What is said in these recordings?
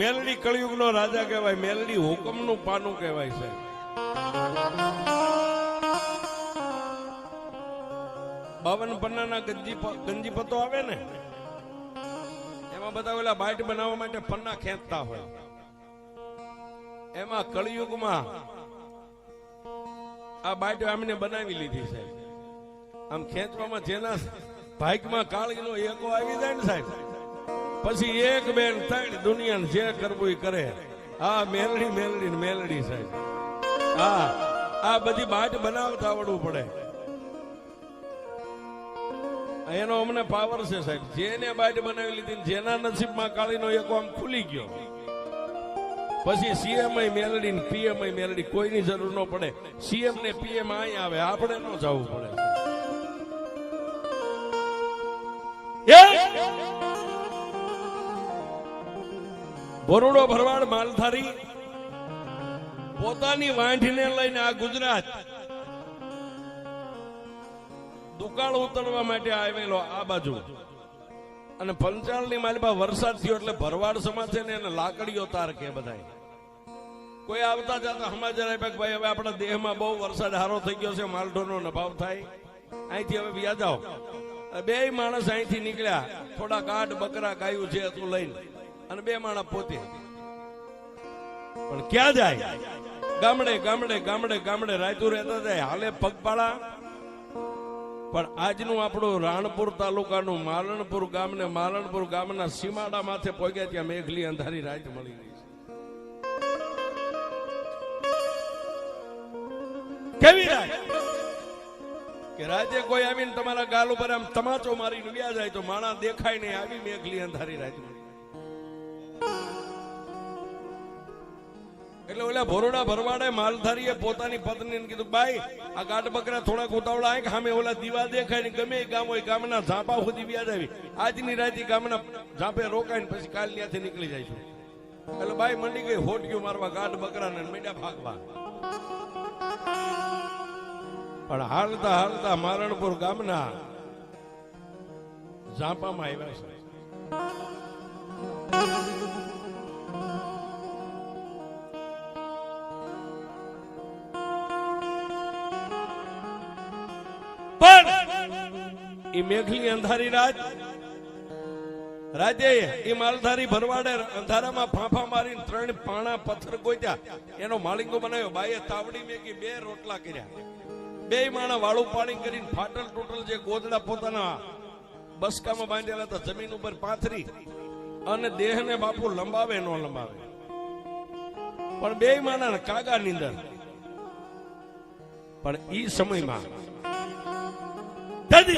મેલડી કળિયુગનો રાજા કહેવાય, મેલડી હુકમનું પાનું કહેવાય છે. બાવન પન્નાના ગંજી ગંજી ગંજીપતો આવે ને? એમાં બધા ઓલા બાઇટ બનાવવા માટે પન્ના ખેંચતા હોય. એમાં કળિયુગમાં આ બાઇટ આમને બનાવી લીધી છે. આમ ખેંચવામાં જેના ભાઈકમાં કાળીનો એકો આવી જાય ને સાહેબ પછી એક બેન ત્રણ દુનિયાને જે કરવું એ કરે. આ મેલડી મેલડી મેલડી સાહેબ. હા આ બધી બાટ બનાવતા આવડવું પડે. એનો અમને પાવર છે સાહેબ. જેને બાટ બનાવી લીધી જેના નસીબમાં કાળીનો એક આમ ખુલી ગયો. પછી સીએમ મેલડી ને પીએમ મેલડી, કોઈની જરૂર ન પડે. સીએમ ને પીએમ અહીં આવે, આપણે ન જવું પડે. બરોડો ભરવાડ માલધારી પોતાની વાંઢીને લઈને આ ગુજરાત દુકાળ ઉતરવા માટે આવેલો આ બાજુ. અને પંચાળની માલમાં વરસાદ થયો એટલે ભરવાડ સમાજ છે ને એને લાકડીઓ તાર કે બધાય. કોઈ આવતા જતા સમાચાર આપ્યા કે ભાઈ હવે આપણા દેહમાં બહુ વરસાદ હારો થઈ ગયો છે માલઢોનો નભાવ થાય. અહીંથી હવે વ્યાજાઓ. બે માણસ અહીંથી નીકળ્યા. થોડા કાઢ બકરા ગાયું છે તું લઈને. અને બે માણસ પોતે. પણ ક્યાં જાય? ગામડે ગામડે ગામડે ગામડે રાયતું રહેતા જાય. હાલે પગપાળા. પણ આજનું આપણું રાણપુર તાલુકાનું માલણપુર ગામ ને માલણપુર ગામના સીમાડા માથે પહોંચ્યા ત્યાં મેઘલી અંધારી રાત મળી ગઈ કેવી રાત? કે રાતે કોઈ આવીને તમારા ગાલ ઉપર આમ તમાચો મારીને વ્યા જાય તો માણા દેખાય નહીં, આવી મેઘલી અંધારી રાત મળી એટલે ભોરડા ભરવાડે માલધારીએ પોતાની પત્નીને કીધું ભાઈ આ ગાઢ બકરા થોડાક ઉતાવળા આય સામે ઓલા દીવા દેખાય ને ગમે ગામ હોય ગામના ઝાંપા સુધી વ્યાજ આવી. આજની રાતે ગામના ઝાંપે રોકાય ને પછી કાલ ત્યાંથી નીકળી જાય છું. એટલે બાઈ મંડી ગઈ હોટક્યું મારવા, ગાઢ બકરા ને મીડા ભાગવા. પણ હાલતા હાલતા મારણપુર ગામના ઝાંપામાં આવ્યા છે. એ મેઘલી અંધારી રાત. રાજે એ માલધારી ભરવાડે અંધારામાં ફાંફા મારીને ત્રણ પાણા પથ્થર ગોત્યા. એનો માલિંગો બનાવ્યો. બાઈએ તાવડી મેકી બે રોટલા કર્યા. બે માણા વાળું પાણી કરીને ફાટલ ટોટલ જે ગોદડા પોતાના બસકામાં બાંધેલા હતા, જમીન ઉપર પાથરી. અને દેહને બાપુ લંબાવે, ન લંબાવે. પણ બે માણા કાગા નીંદર. પણ ઈ સમયમાં દાદી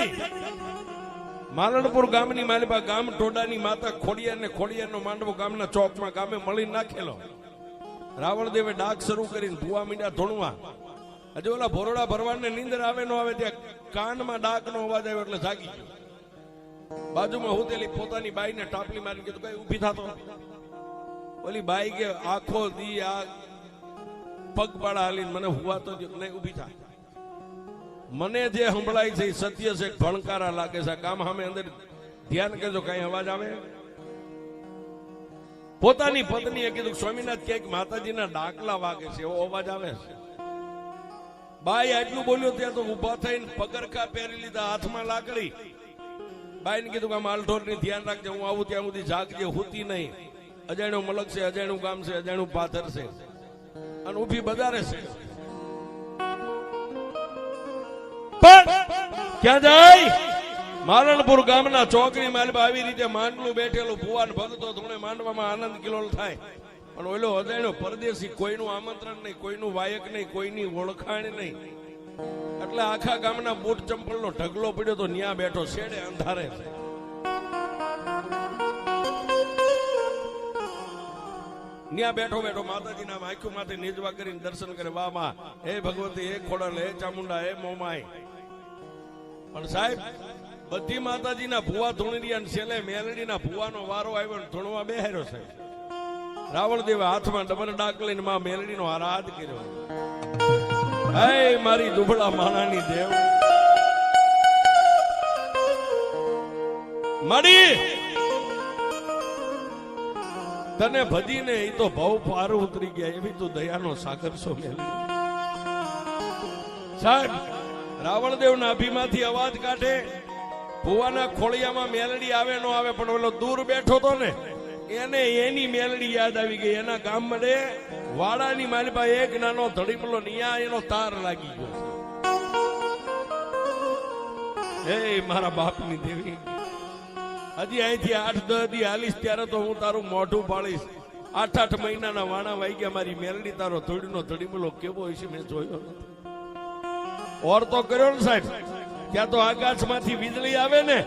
માલણપુર ગામની માલિબા ગામ ટોડાની માતા ખોડિયાર ને ખોડિયારનો માંડવો ગામના ચોકમાં ગામે મળી નાખેલો. રાવણદેવે ડાક શરૂ કરીને ભૂવા મીંડા ધોણવા. હજુ ઓલા ભોરોડા ભરવાડને નીંદર આવે નો આવે ત્યાં કાનમાં ડાકનો અવાજ આવ્યો એટલે જાગી ગયો. બાજુમાં હુતેલી પોતાની બાઈને ટાપલી મારી કીધું, કઈ ઊભી થાતો? ઓલી બાઈ કે, આખો દી આ પગપાળા હાલીને મને હુવા તો નહીં, ઊભી થા. મને જે સંભળાય છે એ સત્ય છે ભણકારા લાગે છે. કામ સામે અંદર ધ્યાન કરજો કઈ અવાજ આવે? પોતાની પત્નીએ કીધું, સ્વામિનાથ, ક્યાંક માતાજીના ડાકલા વાગે છે. એવો અવાજ આવે છે. બાઈ આટલું બોલ્યો, ત્યાં તો ઊભા થઈને પગરખા પહેરી લીધા, હાથમાં લાકડી. બાઈને કીધું કે આ માલઢોરની ધ્યાન રાખજે, હું આવું ત્યાં સુધી જાગજે, હોતી નહીં. અજાણ્યું મલક છે, અજાણ્યું ગામ છે, અજાણ્યું પાથર છે. અને ઊભી બજારે છે. ક્યાં જાય? મારણપુર ગામના ચોકડી માલમાં આવી રીતે માંડલું બેઠેલું, ભુવાન ભગતો ધૂણે માંડવામાં આનંદ કિલોલ થાય. પણ ઓલો અજાણ્યો પરદેશી કોઈનું આમંત્રણ નહીં, કોઈનું વાયક નહીં, કોઈની ઓળખાણ નહીં. એટલે આખા ગામના બૂટ ચંપલનો ઢગલો પડ્યો તો ન્યા બેઠો, છેડે અંધારે ન્યા બેઠો બેઠો માતાજીના આંખો માથે નીજવા કરીને દર્શન કરે, વાહમાં હે ભગવતી, હે ખોડલ, હે ચામુંડા, હે મોમાઈ. પણ સાહેબ, બધી માતાજીના ભુવા ધૂણરી અને છેલ્લે મેલડીના ભુવાનો વારો આવ્યો ને ધૂણવા બેહાર્યો છે. રાવણ દેવે હાથમાં ડબર ડાક લઈને માં મેલડીનો આરાધ કર્યો. હે મારી દુબળા માણાની દેવ. મળી તને ભજીને એ તો ભાવ પાર ઉતરી ગયા, એવી તું દયાનો સાગર છો મેલડી. સાહેબ રાવણદેવ ના અભિમાંથી અવાજ કાઢે. ભુવાના ખોળિયામાં મેલડી આવે, નો આવે, પણ ઓલો દૂર બેઠો તો ને, એને એની મેલડી યાદ આવી ગઈ. એના ગામ મળે વાડાની માલિપા એક નાનો ધડીમલો નિયા એનો તાર લાગી ગયો હે મારા બાપની દેવી, હજી અહીંથી આઠ, દસ દી હાલીશ ત્યારે તો હું તારું મોઢું પાડીશ. આઠ આઠ મહિનાના વાણા વાગ્યા મારી મેલડી તારો ધોડીનો ધડીમલો કેવો હશે મેં જોયો નથી. ઓર તો કર્યો ને સાહેબ. ત્યાં તો આકાશમાંથી વીજળી આવે ને,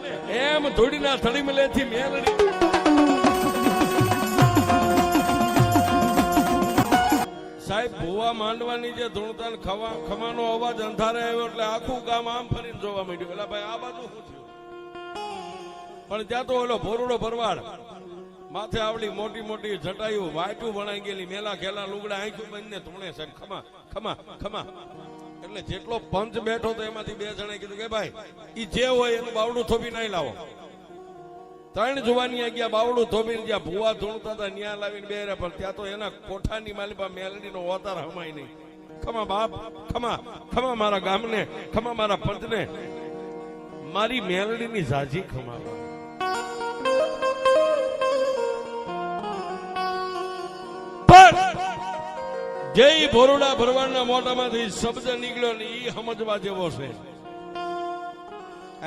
એમ ધોડીના થળીમલેથી મેલડી. સાહેબ, ભૂવા માંડવાની જે ધૂણતાન ખવા ખમાનો અવાજ અંધારે આવ્યો એટલે આખું ગામ આમ ફરીને જોવા માંડ્યું. એટલે ભાઈ, આ બાજુ શું થયું? પણ ત્યાં તો ઓલો ભોરુડો ભરવાડ. માથે આવડી મોટી મોટી જટાયું વાટું વણાઈ ગયેલી, મેલા ખેલા લુગડા આંખ્યું બંને ધૂણે સાહેબ ખમા ખમા ખમા. એટલે જેટલો પંચ બેઠો તો એમાંથી બે જણે કીધું કે ભાઈ એ જે હોય એનું બાવડું થોભી નહીં લાવો. ત્રણ જુવાની ગયા બાવડું ધોબીને જ્યાં ભૂવા ધૂણતા હતા, ન્યા લાવીને બે રહ્યા, પણ ત્યાં તો એના કોઠાની માલિપા મેલડીનો અવતાર હમાય નહીં. ખમા બાપ, ખમા ખમા મારા ગામને, ખમા મારા પંચને. મારી મેલડીની ઝાઝી ખમા જય ભોરુડા ભરવાડના મોઢામાંથી શબ્દ નીકળ્યો ને એ સમજવા જેવો છે.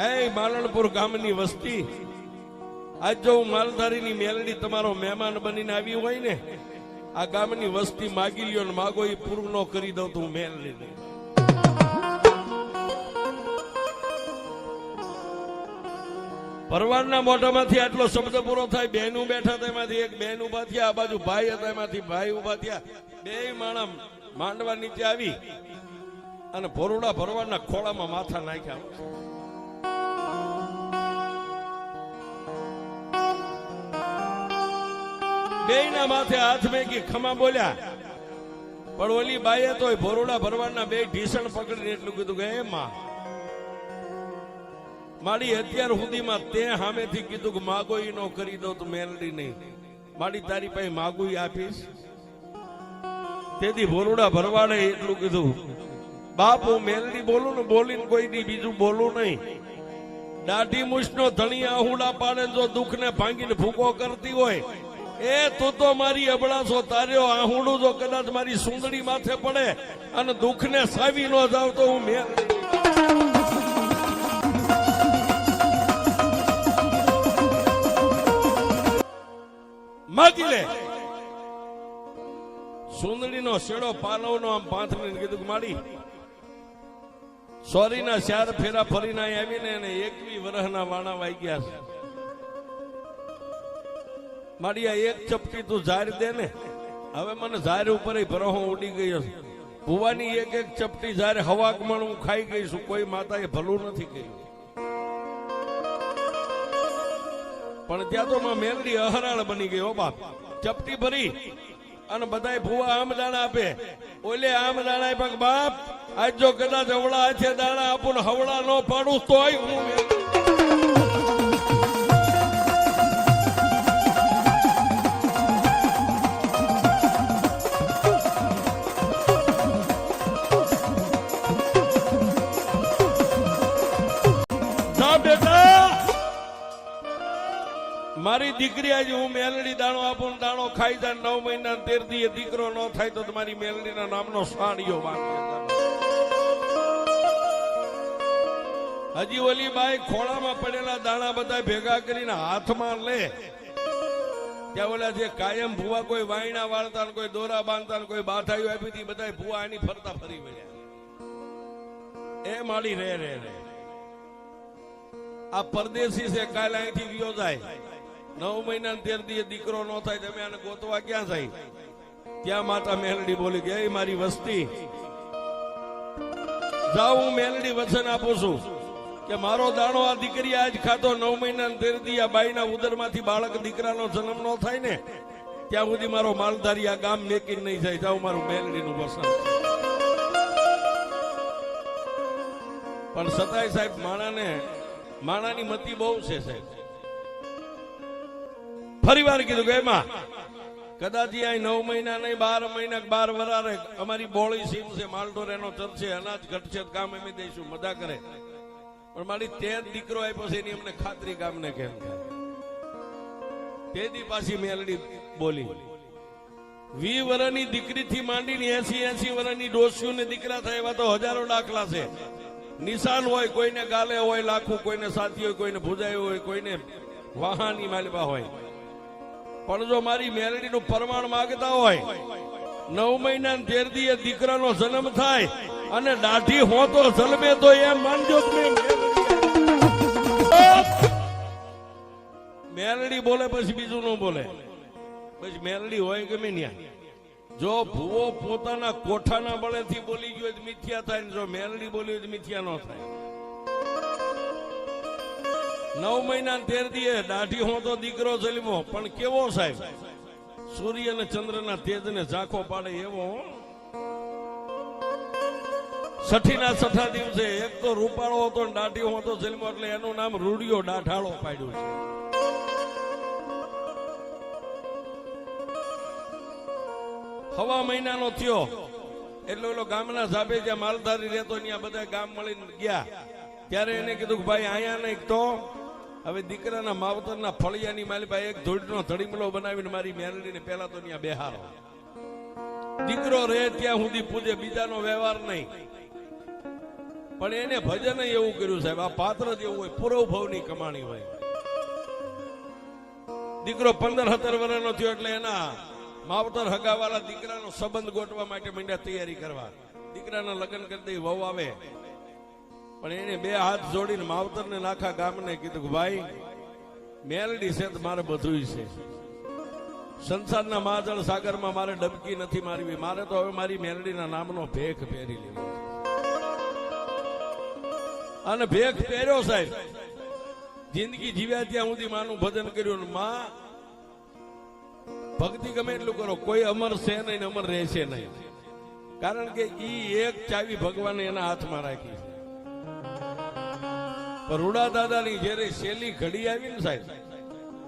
એ માલણપુર ગામની વસ્તી. આજ જો હું માલધારીની મેલડી તમારો મહેમાન બનીને આવી હોય ને, આ ગામની વસ્તી માગી લ્યો ને માગો એ પૂરું ન કરી દઉં તો હું મેલડી ભરવાડના મોઢામાંથી આટલો શબ્દ પૂરો થાય, બેન બેઠા તેમાંથી, એક બેન ઊભા થયા, આ બાજુ ભાઈ હતા એમાંથી ભાઈ ઊભા થયા. બે માણસ માંડવા નીચે આવી અને ભોરુડા ભરવાડના ખોળામાં માથા નાખ્યા. બેયના માથે હાથ મેકી ખમા બોલ્યા. પણ ઓલી બાઈએ તો ભોરુડા ભરવાડના બે ઢીસણ પકડીને એટલું કીધું કે એ માં મારી અત્યાર સુધીમાં તે સામેથી કીધું કે માગો ઈ નો કરી દો તો મેલડી નહીં. મારી તારી પાસે માગું આપીશ. તેથી ભોરુડા ભરવાડે એટલું કીધું, બાપ હું મેલડી બોલું ને બોલીને કોઈ દી બીજું બોલું નહીં. દાઢી મૂછનો ધણી આહુડા પાડે જો દુઃખને ભાંગીને ભૂકો કરતી હોય, એ, તું તો મારી અબળાસો તાર્યો, આહુડું જો કદાચ મારી સુંદડી માથે પડે અને દુઃખને સાવી ન જાવ તો હું મેલડી માગી લે. સુંદડીનો શેડો પાલવનો આમ પાથરીને કીધું કે માડી સોરીના ચાર ફેરા ફરીને આવીને એને એકવી વર્ષના વાણા વાગ્યા છે. માડી આ એક ચપટી તું ઝાર દે ને. હવે મને ઝાર ઉપર ભરોહો ઉડી ગયો છે. ભુવાની એક એક ચપટી ઝાર હવાકમણ હું ખાઈ ગઈ છું. કોઈ માતાએ ભલું નથી કર્યું. પણ ત્યાં તો માં મેલડી અહરાળ બની હો બાપ. ચપટી ભરી અને બધાય ભૂવા આમ દાણા આપે. ઓલે આમ દાણા આપ્યા બાપ, આજ જો કદાચ હવળા છે દાણા આપું હવડા નો પાડું તોય હું બેટા! મારી દીકરી આજે હું મેલડી દાણો આપું દાણો ખાઈ જાય નવ મહિના તેર દીએ દીકરો ન થાય તો તમારી મેલડીના નામનો સાણીયો વાંચે હજી ઓલી બાઈ ખોળામાં પડેલા દાણા બધા ભેગા કરીને હાથમાં લે. ત્યાં ઓલા જે કાયમ ભૂવા કોઈ વાયણા વાળતા કોઈ દોરા બાંધતા કોઈ બાથાઈઓ આપી હતી બધા ભૂવા આની ફરતા ફરી વળ્યા. એ માળી રે રે રે. આ પરદેશી છે, કાલે અહીંથી ગયો જાય. નવ મહિના દી દીકરો નો થાય તમે આને ગોતવા ક્યાં જાય? ત્યાં માતા મેલડી બોલી ગઈ મારી વસ્તી. જાઉં હું મેલડી વચન આપું છું કે મારો દાણો આ દીકરી આજ ખાતો નવ મહિના તેર દી આ બાઈના ઉદરમાંથી બાળક દીકરાનો જન્મ નો થાય ને, ત્યાં સુધી મારો માલધારી આ ગામ મેકી નહીં જાય, જાઉં મારું મેલડીનું વસન. પણ સતાય સાહેબ, માણાને, માણાની મતી બહુ છે સાહેબ. ફરી વાર કીધું કે એમાં કદાચ આ નવ મહિના નહીં, બાર મહિના બાર વરારે અમારી બોળી સીમ છે માલઢોર એનો ચરશે અનાજ ઘટશે કામ અમે દઈશું, મજા કરે. પણ મારી તેર દીકરો આપ્યો છે, એની અમને ખાતરી કામને કેમ તે દી પાછી મેલડી બોલી, વી વર્ષની દીકરીથી માંડીને એસી એસી વર્ષની ડોસીઓને દીકરા થાય એવા તો હજારો દાખલા છે. નિશાન હોય, કોઈને ગાલે હોય, લાખું, કોઈને સાથી હોય, કોઈને ભૂજાયું હોય, કોઈને વાહાની માલિબા હોય. પણ જો મારી મેલડીનું પ્રમાણ માંગતા હોય, નવ મહિના તેર દીએ દીકરાનો જન્મ થાય અને દાઢી હો તો જન્મે તો એમ માનજો કે મેલડી- બોલે, પછી બીજું ન બોલે. પછી મેલડી હોય ગમે ન્યા? જો ભૂવો પોતાના કોઠાના બળેથી બોલી ગયો મિથ્યા થાય જો મેલડી બોલી તો મિથ્યા ન થાય. નવ મહિના તેર દીએ, દાઢી હો તો દીકરો જન્મો પણ કેવો સાહેબ? સૂર્ય અને ચંદ્રના તેજને ઝાંખો પાડે એવો, હો. છઠ્ઠીના છઠ્ઠા દિવસે એક તો રૂપાળો હતો ને દાઢી હતો જન્મો એટલે એનું નામ રૂડિયો દાઢાળો પાડ્યું છે. હવા મહિનાનો થયો. એટલે ઓલો ગામના સાબે જ્યાં માલધારી રહેતો, ત્યાં બધા ગામ મળીને ગયા. ત્યારે એને કીધું કે ભાઈ, અહીંયા નહીં તો હવે દીકરાના માવતરના ફળિયાની માલિપા એક ધૂળનો ધડીમલો બનાવીને મારી મેરડીને પહેલા તો ત્યાં બેહારો દીકરો રહે ત્યાં સુધી પૂજે, બીજાનો વ્યવહાર નહીં. પણ એને ભજન એવું કર્યું સાહેબ, આ પાત્ર જેવું હોય પૂરવ ભાવની કમાણી હોય. દીકરો પંદર સત્તર વર્ષનો થયો એટલે એના માવતર હગાવાળા દીકરાનો સંબંધ ગોઠવા માટે મંડ્યા તૈયારી કરવા. દીકરાના લગ્ન કરી દઈ વહુ આવે. પણ એને બે હાથ જોડીને માવતરને નાખા ગામને કીધું ભાઈ, મેલડી છે મારે બધું છે. સંસારના મહાજળ સાગરમાં મારે ડબકી નથી મારવી. મારે તો હવે મારી મેલડીના નામનો ભેખ પહેરી લેવો. અને ભેખ પહેર્યો સાહેબ. જિંદગી જીવ્યા ત્યાં સુધી માનું ભજન કર્યું માં, ભક્તિ ગમે એટલું કરો, કોઈ અમર છે નહીં અમર રહેશે નહીં. કારણ કે ઈ એક ચાવી ભગવાને એના હાથમાં રાખી છે. રૂડા દાદાની જયારે શેલી ઘડી આવી ને સાહેબ,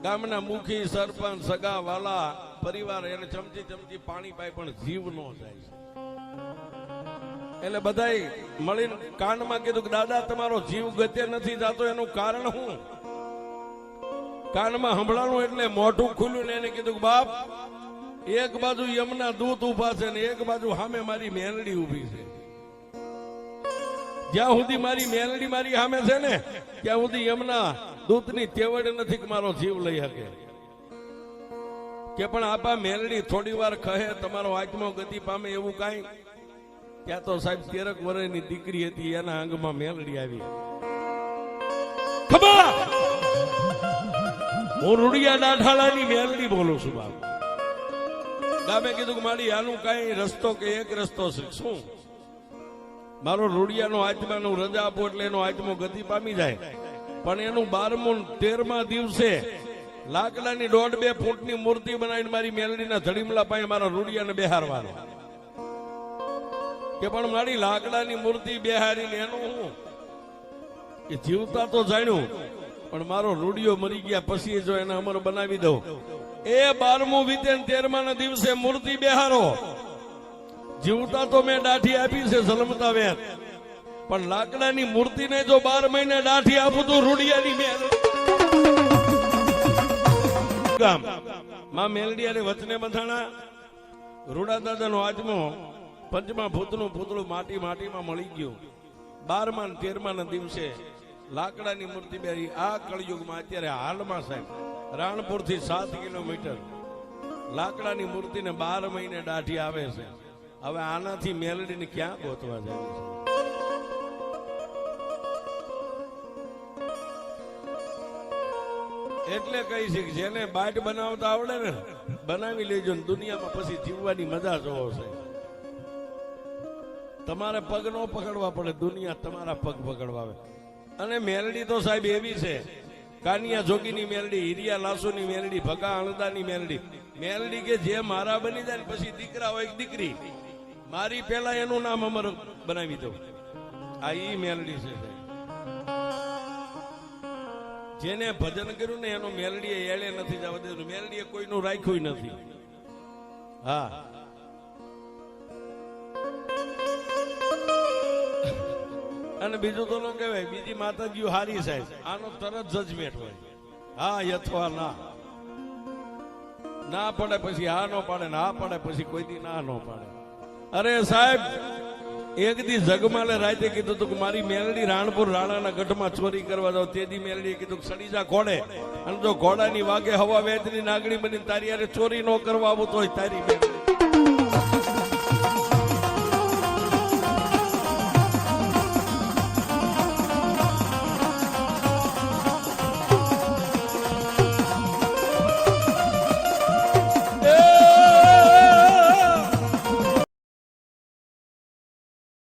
ગામના મુખી, સરપંચ, સગા, વાલા, પરિવાર, એને ચમચી ચમચી પાણી પાય પણ જીવ નો જાય. એટલે બધાય મળીને કાનમાં કીધું કે, દાદા, તમારો જીવ ગતે નથી જાતો, એનું કારણ શું? કાનમાં સંભળાણું એટલે મોઢું ખુલ્યું ને એને કીધું કે, બાપ, એક બાજુ યમના દૂત ઊભા છે ને એક બાજુ સામે મારી મેલડી ઊભી છે. જ્યાં સુધી મારી મેલડી મારી સામે છે ને, ત્યાં સુધી એમના દૂધની તેવડ નથી મારો જીવ લઈ શકે. કે પણ આપા મેલડી થોડી વાર કહે, તમારો આત્મો ગતિ પામે એવું કાંઈ? ત્યાં તો સાહેબ તેરક વર્ષની દીકરી હતી, એના અંગમાં મેલડી આવી. ખબર? હું રૂડિયા દાઢાળાની મેલડી બોલું છું બાપ. ગામે કીધું કે મારી આનું કઈ રસ્તો કે એક રસ્તો છે. શું? મારો રૂડિયાનો આત્માનું રજા આપો એટલે એનો આત્મો ગતિ પામી જાય. પણ એનું બારમું તેરમા દિવસે લાકડાની દોઢ બે ફૂટની મૂર્તિ બનાવીને મારી મેલડીના ધડીમલા પાસે મારા રૂડિયાને બેહારવાનો. કે પણ મારી લાકડાની મૂર્તિ બેહારીને એનું હું? એ જીવતા તો જાણ્યું, પણ મારો રૂડિયો મરી ગયા પછી જો એને અમર બનાવી દઉં. એ બારમું વીતે તેરમા ના દિવસે મૂર્તિ બેહારો. જીવતા તો મેં દાઢી આપી છે જલમતા વેર. પણ લાકડાની મૂર્તિને જો બાર મહિને દાઢી આપું તો રૂડિયાની મેલ. ગામ. માં મેલડી અને વચને બંધાણા. રૂડા દાદાનો આજમો પંચમા ભૂતનું પૂતળું માટી માટીમાં મળી ગયું. બારમા તેરમા ના દિવસે લાકડાની મૂર્તિ બેરી આ કળયુગમાં અત્યારે હાલમાં સાહેબ રાણપુરથી સાત કિલોમીટર. લાકડાની મૂર્તિને બાર મહિને દાઢી આવે છે. હવે આનાથી મેલડીને ક્યાં ગોતવા જાય છે? એટલે કહી છે કે જેને બાટ બનાવતા આવડે ને, બનાવી લેજો ને દુનિયામાં પછી જીવવાની મજા જોવો છે તમારે પગ નો પકડવા પડે, દુનિયા તમારા પગ પકડવા આવે. અને મેલડી તો સાહેબ એવી છે, કાનિયા જોગીની મેલડી, હિરિયા લાસુની મેલડી, ભગા અણદાની મેલડી. મેલડી કે જે મારા બની જાય પછી દીકરા હોય દીકરી. મારી પેલા એનું નામ અમર બનાવી દઉં આ ઈ મેલડી છે જેને ભજન કર્યું ને એનો મેલડીએ એળે નથી જવા દેતું મેલડીએ કોઈનું રાખ્યું નથી. હા. અને બીજું તો ન કહેવાય, બીજી માતાજીઓ હારી સાહેબ. આનો તરત જજમેન્ટ હોય. હા, યથવા ના. ના પડે પછી હા નો પાડે ને હા પડે પછી કોઈ દી ના નો પાડે. અરે સાહેબ, એક દી જગમાલે રાતે કીધું તું કે મારી મેલડી રાણપુર રાણાના ગઢમાં ચોરી કરવા જાવ, તે દી મેલડીએ કીધું સડી જા ઘોડે. અને જો ઘોડાની વાગે હવા વેચની નાગણી બની તારી યારે ચોરી ન કરવા આવું તો તારી મેલડી.